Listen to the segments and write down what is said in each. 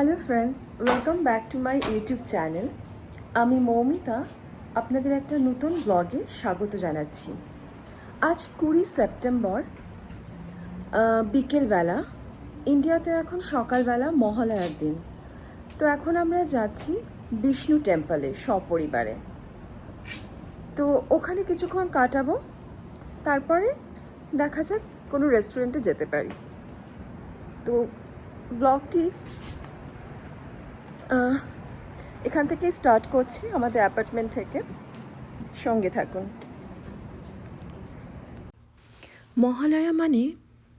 Hello friends welcome back to my YouTube channel আমি মৌমিতা, আপনাদের একটা নতুন ব্লগে স্বাগত জানাচ্ছি। আজ কুড়ি সেপ্টেম্বর বিকেলবেলা। ইন্ডিয়াতে এখন সকালবেলা মহালয়ার দিন। তো এখন আমরা যাচ্ছি বিষ্ণু টেম্পলে সপরিবারে। তো ওখানে কিছুক্ষণ কাটাবো, তারপরে দেখা যাক কোনো রেস্টুরেন্টে যেতে পারি। তো ব্লগটি এখান থেকে স্টার্ট করছি আমাদের অ্যাপার্টমেন্ট থেকে। সঙ্গে থাকুন। মহালয়া মানে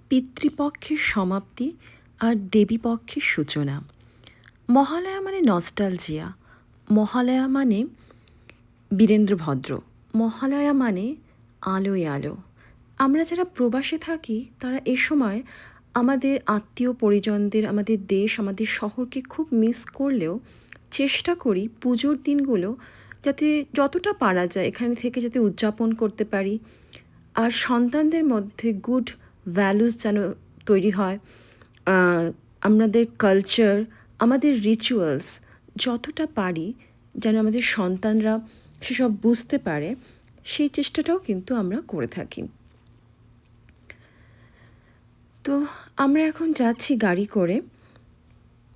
পিতৃপক্ষের সমাপ্তি আর দেবীপক্ষের সূচনা। মহালয়া মানে নস্টালজিয়া মহালয়া মানে বীরেন্দ্র ভদ্র মহালয়া মানে আলোয় আলো। আমরা যারা প্রবাসে থাকি, তারা এ সময় আমাদের আত্মীয় পরিজনদের, আমাদের দেশ, আমাদের শহরকে খুব মিস করলেও চেষ্টা করি পুজোর দিনগুলো যাতে যতটা পারা যায় এখানে থেকে যাতে উদযাপন করতে পারি। আর সন্তানদের মধ্যে গুড ভ্যালুস যেন তৈরি হয়। আমাদের কালচার আমাদের রিচুয়ালস যতটা পারি যেন আমাদের সন্তানরা সেসব বুঝতে পারে, সেই চেষ্টাটাও কিন্তু আমরা করে থাকি। তো আমরা এখন যাচ্ছি গাড়ি করে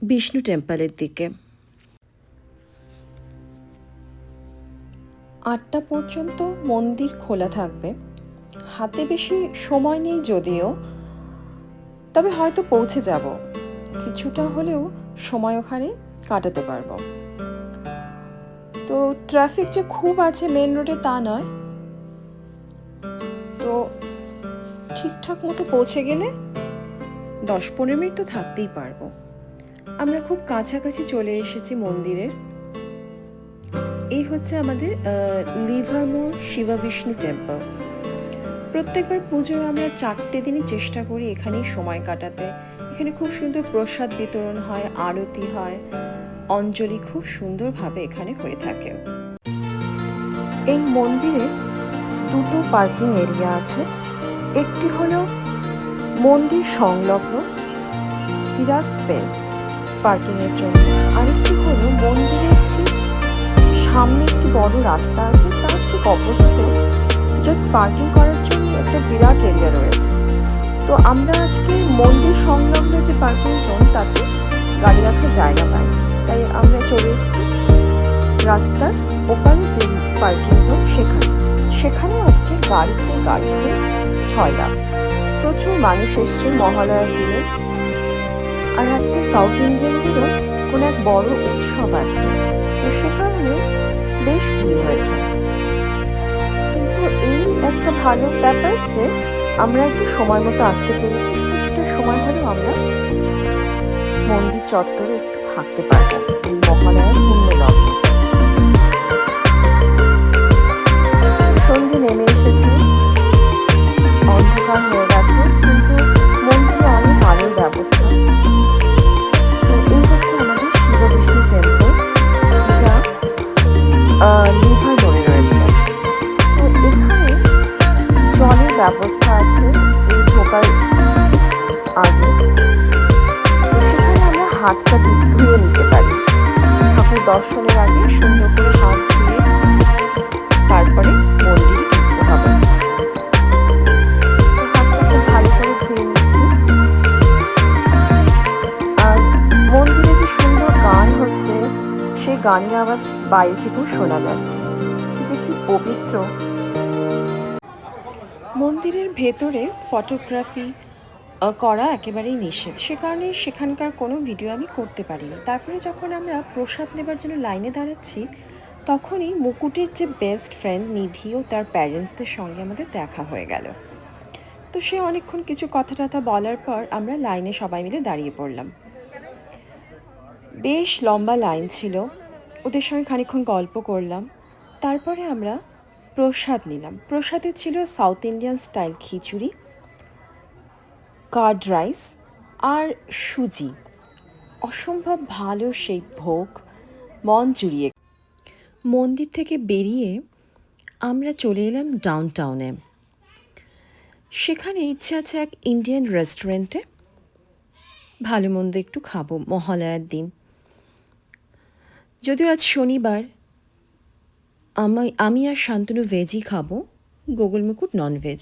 বিষ্ণু টেম্পলের দিকে। আটটা পর্যন্ত মন্দির খোলা থাকবে। হাতে বেশি সময় নেই যদিও, তবে হয়তো পৌঁছে যাব। কিছুটা হলেও সময় ওখানে কাটাতে পারব। তো ট্রাফিক যে খুব আছে মেন রোডে তা নয়। তো ঠিকঠাক মতো পৌঁছে গেলে দশ পনেরো মিনিট তো থাকতেই পারব। আমরা খুব কাছাকাছি চলে এসেছি মন্দিরের এই হচ্ছে আমাদের লিভারমোর শিবা বিষ্ণু টেম্পল প্রত্যেকবার পুজো আমরা চারটে দিনই চেষ্টা করি এখানেই সময় কাটাতে। এখানে খুব সুন্দর প্রসাদ বিতরণ হয়, আরতি হয়। অঞ্জলি খুব সুন্দরভাবে এখানে হয়ে থাকে। এই মন্দিরে দুটো পার্কিং এরিয়া আছে। একটি হলো মন্দির সংলগ্ন বিরাট স্পেস পার্কিংয়ের জন্য। আরেকটি হলো মন্দিরের ঠিক সামনে একটি বড় রাস্তা আছে, তার ঠিক অপোজিটে জাস্ট পার্কিং করার জন্য একটা বিরাট এরিয়া রয়েছে। তো আমরা আজকে মন্দির সংলগ্ন যে পার্কিং জোন তাতে গাড়ি রাখার জায়গা পাই। তাই আমরা চলে এসেছি রাস্তার ওপারে যে পার্কিং জোন সেখানে। সেখানেও আজকে গাড়িতে গাড়িতে ছয় লাখ প্রচুর মানুষ এসছে মহালয়ার দিনে। আর আজকে সাউথ ইন্ডিয়ানদেরও কোনো এক বড় উৎসব আছে। তো সে কারণে বেশ ভিড় হয়েছে। কিন্তু এই একটা ভালো ব্যাপার যে, আমরা একটু সময় মতো আসতে পেরেছি। কিছুটা সময় হলেও আমরা মন্দির চত্বরে একটু থাকতে পারব। এই মহালয়ার পূর্ণ সন্ধে নেমে এসেছে। অন্ধকার হয়ে হাতটা ধুয়ে নিতে পারি। ঠাকুর দর্শনের আগে সুন্দর করে হাত ধুয়ে তারপরে মন্দিরে ঢুকতে হবে। হাতটাকে ভালো আর মন্দিরে যে সুন্দর গান হচ্ছে, সেই গানের আওয়াজ বাইরে থেকেও শোনা যাচ্ছে। যে কি পবিত্র। মন্দিরের ভেতরে ফটোগ্রাফি করা একেবারেই নিষেধ। সে কারণে সেখানকার কোনো ভিডিও আমি করতে পারিনি। তারপরে যখন আমরা প্রসাদ নেবার জন্য লাইনে দাঁড়াচ্ছি, তখনই মুকুটের যে বেস্ট ফ্রেন্ড নিধি ও তার প্যারেন্টসদের সঙ্গে আমাদের দেখা হয়ে গেল। তো সে অনেকক্ষণ কিছু কথা টথা বলার পর আমরা লাইনে সবাই মিলে দাঁড়িয়ে পড়লাম। বেশ লম্বা লাইন ছিল। ওদের সঙ্গে খানিকক্ষণ গল্প করলাম। তারপরে আমরা প্রসাদ নিলাম। প্রসাদে ছিল সাউথ ইন্ডিয়ান স্টাইল খিচুড়ি। কার্ড রাইস আর সুজি। অসম্ভব ভালো সেই ভোগ, মন জুড়িয়ে। মন্দির থেকে বেরিয়ে আমরা চলে এলাম ডাউন টাউনে সেখানে ইচ্ছে আছে এক ইন্ডিয়ান রেস্টুরেন্টে ভালো মন্দ একটু খাব, মহালয়ার দিন। যদিও আজ শনিবার, আমি আমি আর শান্তনু ভেজই খাব গোগল মুকুট ননভেজ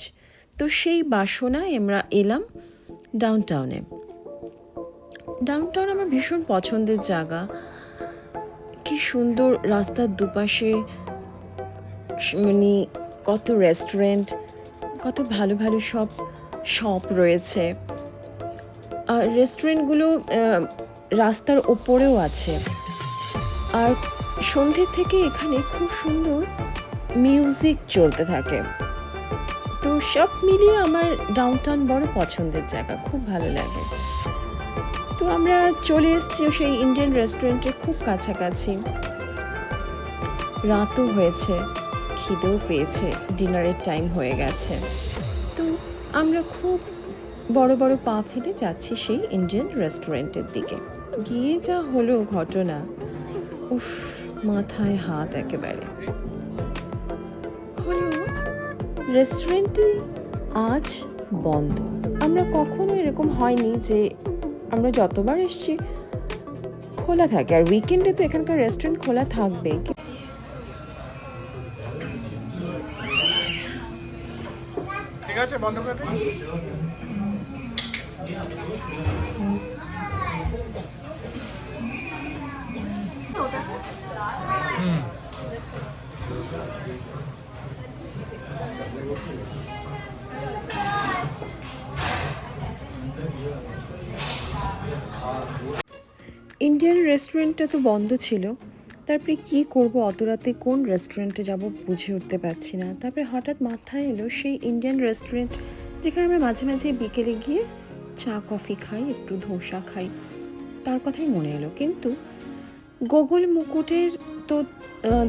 তো সেই বাসনায় আমরা এলাম ডাউন টাউনে ডাউন টাউন আমার ভীষণ পছন্দের জায়গা। কি সুন্দর রাস্তার দুপাশে মানে কত রেস্টুরেন্ট কত ভালো ভালো সব শপ রয়েছে। আর রেস্টুরেন্টগুলো রাস্তার ওপরেও আছে। আর সন্ধ্যে থেকে এখানে খুব সুন্দর মিউজিক চলতে থাকে। তো সব মিলিয়ে আমার ডাউনটাউন বড় পছন্দের জায়গা, খুব ভালো লাগে। তো আমরা চলে এসেছি সেই ইন্ডিয়ান রেস্টুরেন্টের খুব কাছাকাছি। রাতও হয়েছে, খিদেও পেয়েছে, ডিনারের টাইম হয়ে গেছে। তো আমরা খুব বড় বড় পা ফেলে যাচ্ছি সেই ইন্ডিয়ান রেস্টুরেন্টের দিকে। গিয়ে যা হলো ঘটনা, উফ, মাথায় হাত একেবারে। রেস্টুরেন্টটি আজ বন্ধ। আমরা কখনো এরকম হয়নি যে আমরা যতবার এসেছি, খোলা থাকে। আর উইকেন্ডে তো এখানকার রেস্টুরেন্ট খোলা থাকবে ঠিক আছে, বন্ধ করে রেস্টুরেন্টটা তো বন্ধ ছিল। তারপরে কি করব অত রাতে? কোন রেস্টুরেন্টে যাব বুঝে উঠতে পারছি না। তারপরে হঠাৎ মাথায় এলো সেই ইন্ডিয়ান রেস্টুরেন্ট যেখানে আমরা মাঝে মাঝে বিকেলে গিয়ে চা, কফি খাই, একটু ধোসা খাই। তার কথাই মনে এলো। কিন্তু গোগল মুকুটের তো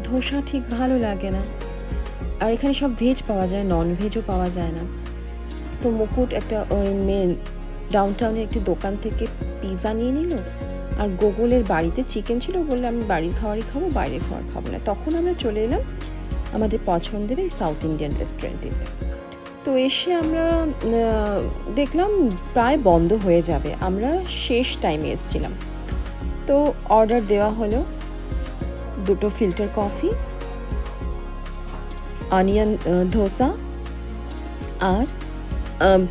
ধোসা ঠিক ভালো লাগে না। আর এখানে সব ভেজ পাওয়া যায় নন ভেজও পাওয়া যায় না। তো মুকুট একটা ওই মেন ডাউনটাউনে একটি দোকান থেকে পিৎজা নিয়ে নিল। আর গোগলের বাড়িতে চিকেন ছিল বললে আমি বাড়ির খাবারই খাব, বাইরের খাবার খাব না। তখন আমরা চলে এলাম আমাদের পছন্দের এই সাউথ ইন্ডিয়ান রেস্টুরেন্টিতে তো এসে আমরা দেখলাম প্রায় বন্ধ হয়ে যাবে। আমরা শেষ টাইমে এসেছিলাম। তো অর্ডার দেওয়া হলো দুটো ফিল্টার কফি অনিয়ন ধোসা আর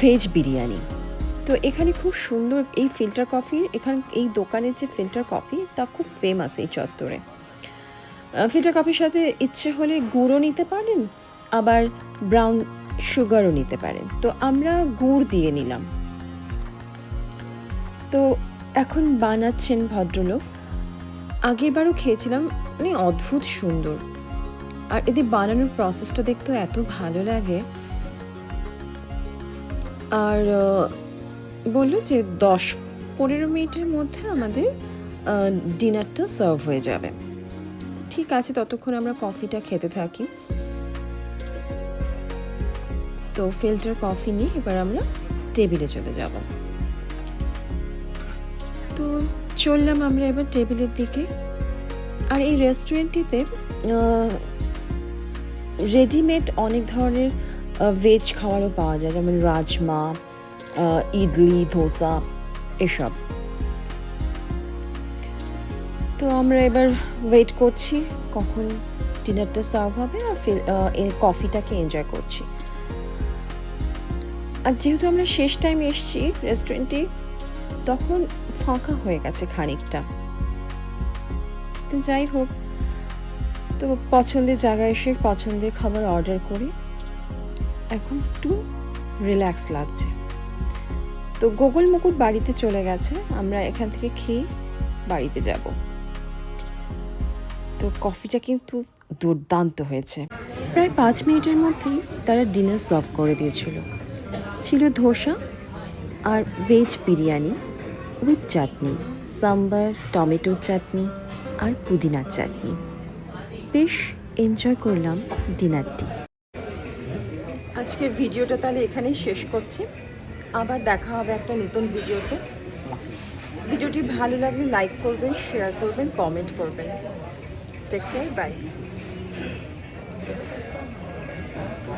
ভেজ বিরিয়ানি। তো এখানে খুব সুন্দর এই ফিল্টার কফির, এখান এই দোকানের যে ফিল্টার কফি, তা খুব ফেমাস এই চত্বরে। ফিল্টার কফির সাথে ইচ্ছে হলে গুড়ও নিতে পারেন, আবার ব্রাউন সুগারও নিতে পারেন। তো আমরা গুড় দিয়ে নিলাম। তো এখন বানাচ্ছেন ভদ্রলোক। আগেরবারও খেয়েছিলাম মানে অদ্ভুত সুন্দর। আর এদের বানানোর প্রসেসটা দেখতেও এত ভালো লাগে। আর বলল যে দশ পনেরো মিনিটের মধ্যে আমাদের ডিনারটা সার্ভ হয়ে যাবে। ঠিক আছে, ততক্ষণ আমরা কফিটা খেতে থাকি। তো ফিল্টার কফি নিয়ে এবার আমরা টেবিলে চলে যাব। তো চললাম আমরা এবার টেবিলের দিকে। আর এই রেস্টুরেন্টটিতে রেডিমেড অনেক ধরনের ভেজ খাবারও পাওয়া যায়। যেমন রাজমা ইডলি, ধোসা, এসব। তো আমরা এবার ওয়েট করছি কখন ডিনারটা সার্ভ হবে আর এর কফিটাকে এনজয় করছি। আর যেহেতু আমরা শেষ টাইম এসেছি রেস্টুরেন্টে তখন ফাঁকা হয়ে গেছে খানিকটা। তো যাই হোক, তো পছন্দের জায়গায় এসে পছন্দের খাবার অর্ডার করি। এখন একটু রিল্যাক্স লাগছে। তো গোগল মুকুট বাড়িতে চলে গেছে, আমরা এখান থেকে খেয়ে বাড়িতে যাব। তো কফিটা কিন্তু দুর্দান্ত হয়েছে। প্রায় পাঁচ মিনিটের মধ্যেই তারা ডিনার সার্ভ করে দিয়েছিল। ছিল ধোসা আর ভেজ বিরিয়ানি উইথ চাটনি সাম্বার টমেটোর চাটনি আর পুদিনার চাটনি। বেশ এনজয় করলাম ডিনারটি আজকের ভিডিওটা তাহলে এখানেই শেষ করছি। আবার দেখা হবে একটা নতুন ভিডিওতে। ভিডিওটি ভালো লাগলে লাইক করবেন শেয়ার করবেন কমেন্ট করবেন। Take care bye